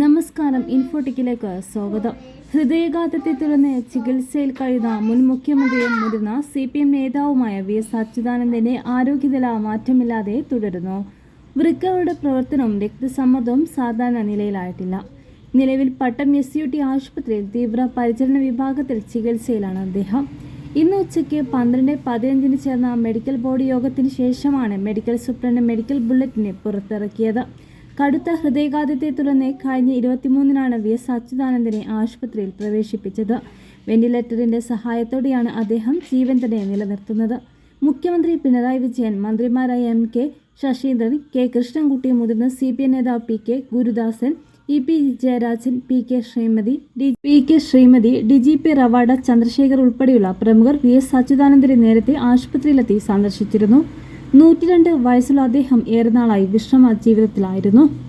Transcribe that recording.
നമസ്കാരം ഇൻഫോട്ടിക്കിലേക്ക് സ്വാഗതം. ഹൃദയഘാതത്തെ തുടർന്ന് ചികിത്സയിൽ കഴിയുന്ന മുൻ മുഖ്യമന്ത്രിയും മുതിർന്ന സി പി എം നേതാവുമായ വി എസ് അച്യുതാനന്ദന്റെ ആരോഗ്യനില മാറ്റമില്ലാതെ തുടരുന്നു. വൃക്കകളുടെ പ്രവർത്തനവും രക്തസമ്മർദ്ദവും സാധാരണ നിലയിലായിട്ടില്ല. നിലവിൽ പട്ടം എസ് യു ടി ആശുപത്രിയിൽ തീവ്ര പരിചരണ വിഭാഗത്തിൽ ചികിത്സയിലാണ് അദ്ദേഹം. ഇന്ന് ഉച്ചയ്ക്ക് പന്ത്രണ്ട് പതിനഞ്ചിന് ചേർന്ന മെഡിക്കൽ ബോർഡ് യോഗത്തിന് ശേഷമാണ് മെഡിക്കൽ സൂപ്രണ്ട് മെഡിക്കൽ ബുള്ളറ്റിനെ പുറത്തിറക്കിയത്. കടുത്ത ഹൃദയഘാതത്തെ തുടർന്ന് കഴിഞ്ഞ ഇരുപത്തിമൂന്നിനാണ് വി എസ് അച്യുതാനന്ദനെ ആശുപത്രിയിൽ പ്രവേശിപ്പിച്ചത്. വെന്റിലേറ്ററിന്റെ സഹായത്തോടെയാണ് അദ്ദേഹം ജീവൻ തന്നെ നിലനിർത്തുന്നത്. മുഖ്യമന്ത്രി പിണറായി വിജയൻ മന്ത്രിമാരായ M K Saseendran K Krishnankutty മുതിർന്ന സി പി എം നേതാവ് P K Gurudasan E P Jayarajan P K Sreemathi D P K Sreemathi D G P Ravada Chandrasekhar ഉൾപ്പെടെയുള്ള പ്രമുഖർ വി എസ് അച്യുതാനന്ദനെ നേരത്തെ ആശുപത്രിയിലെത്തി സന്ദർശിച്ചിരുന്നു. നൂറ്റിരണ്ട് വയസ്സുള്ള അദ്ദേഹം ഏറെ നാളായി വിശ്രമ ജീവിതത്തിലായിരുന്നു.